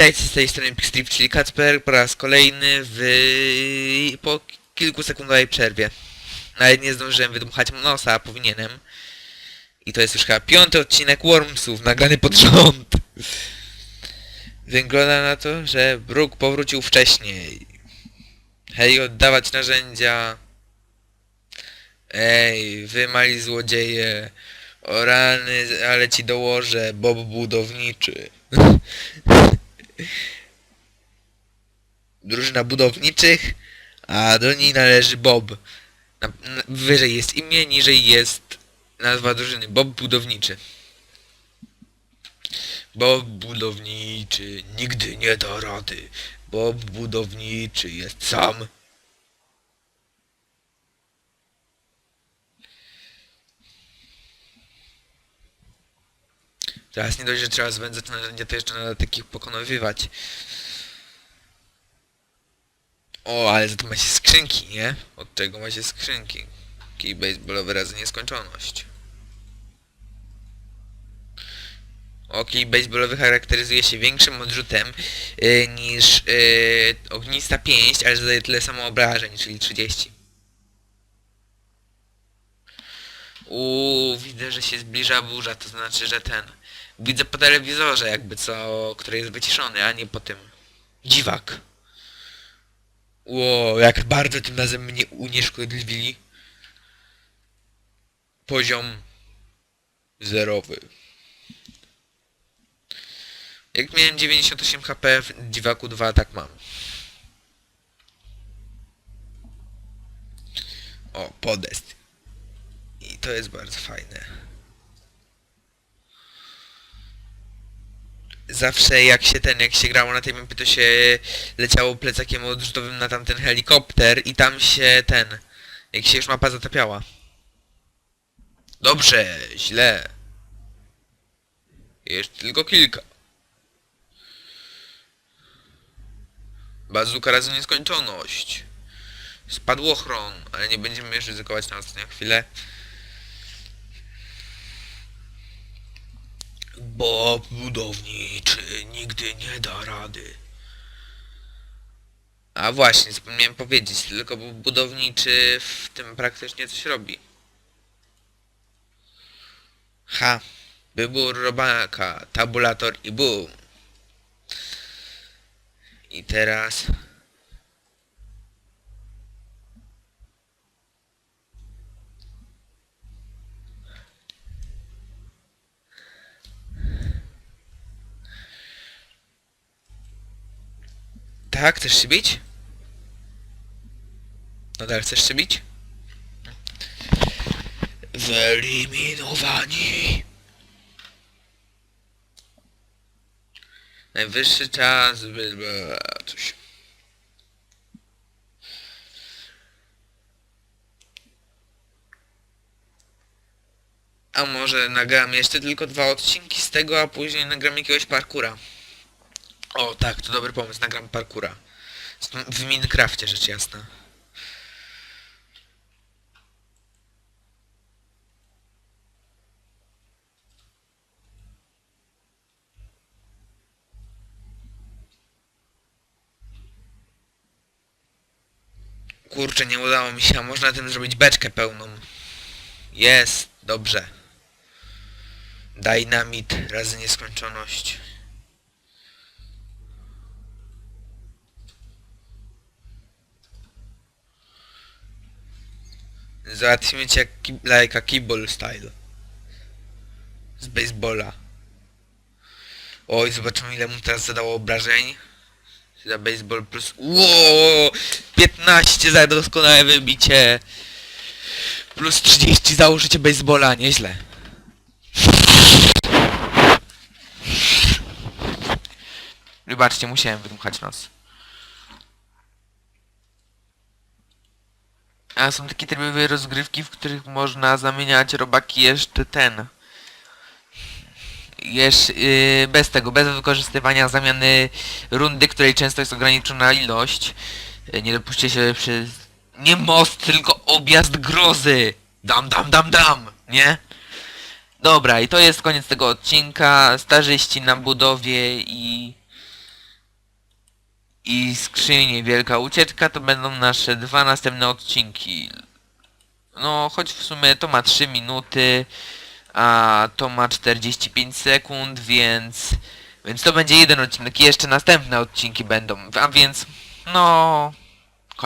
Witajcie z tej strony Pickstrip, czyli Kacper po raz kolejny w... po kilkusekundowej przerwie. Nawet nie zdążyłem wydmuchać nosa, a powinienem. I to jest już chyba piąty odcinek Wormsów, nagrany pod rząd. Wygląda na to, że Brook powrócił wcześniej. Hej, oddawać narzędzia. Ej, wy mali złodzieje. O rany, ale ci dołożę, Bob budowniczy. Drużyna budowniczych, a do niej należy Bob. Na, na, wyżej jest imię, niżej jest nazwa drużyny. Bob budowniczy. Bob budowniczy nigdy nie da rady. Bob budowniczy jest sam. Teraz nie dość, że trzeba zwędzać narzędzia, to jeszcze nada takich pokonywać. O, ale za to ma się skrzynki, nie? Od czego ma się skrzynki? Kij baseballowy razy nieskończoność. O, baseballowy charakteryzuje się większym odrzutem yy, niż yy, ognista pięść, ale zadaje tyle samo obrażeń, czyli 30. Uuu, widzę, że się zbliża burza, to znaczy, że ten... Widzę po telewizorze jakby co, który jest wyciszony, a nie po tym. Dziwak. Ło, jak bardzo tym razem mnie unieszkodliwili. Poziom zerowy. Jak miałem 98 HP w Dziwaku 2, tak mam. O, podest. I to jest bardzo fajne. Zawsze jak się ten, jak się grało na tej mapie, to się leciało plecakiem odrzutowym na tamten helikopter i tam się ten, jak się już mapa zatapiała. Dobrze, źle. Jeszcze tylko kilka. Bazuka razy nieskończoność. Spadłochron, ale nie będziemy ryzykować na ostatnią chwilę. Bob budowniczy nigdy nie da rady. A właśnie, zapomniałem powiedzieć, tylko budowniczy w tym praktycznie coś robi. Ha, wybór robaka, tabulator i boom. I teraz... Tak, chcesz się bić? Nadal chcesz się bić? Wyeliminowani! Najwyższy czas, by... coś. A może nagram jeszcze tylko dwa odcinki z tego, a później nagram jakiegoś parkura. O tak, to dobry pomysł, nagram parkura. W Minecrafcie rzecz jasna. Kurczę, nie udało mi się, a można tym zrobić beczkę pełną. Jest, dobrze. Dynamit razy nieskończoność. Załatwimy cię jak ki like a style. Z baseballa. Oj, zobaczymy ile mu teraz zadało obrażeń. Za baseball plus... Wow! 15 za doskonałe wybicie. Plus 30 za użycie baseballa, nieźle. Wybaczcie, musiałem wydmuchać nos. A są takie tryby rozgrywki, w których można zamieniać robaki jeszcze ten. Jeszcze yy, bez tego, bez wykorzystywania zamiany rundy, której często jest ograniczona ilość. Yy, nie dopuśćcie się przez... Nie most, tylko objazd grozy! Dam, dam, dam, dam! Nie? Dobra, i to jest koniec tego odcinka. Starzyści na budowie i... i skrzyni. Wielka Ucieczka to będą nasze dwa następne odcinki. No, choć w sumie to ma 3 minuty, a to ma 45 sekund, więc... Więc to będzie jeden odcinek. I jeszcze następne odcinki będą, a więc... No...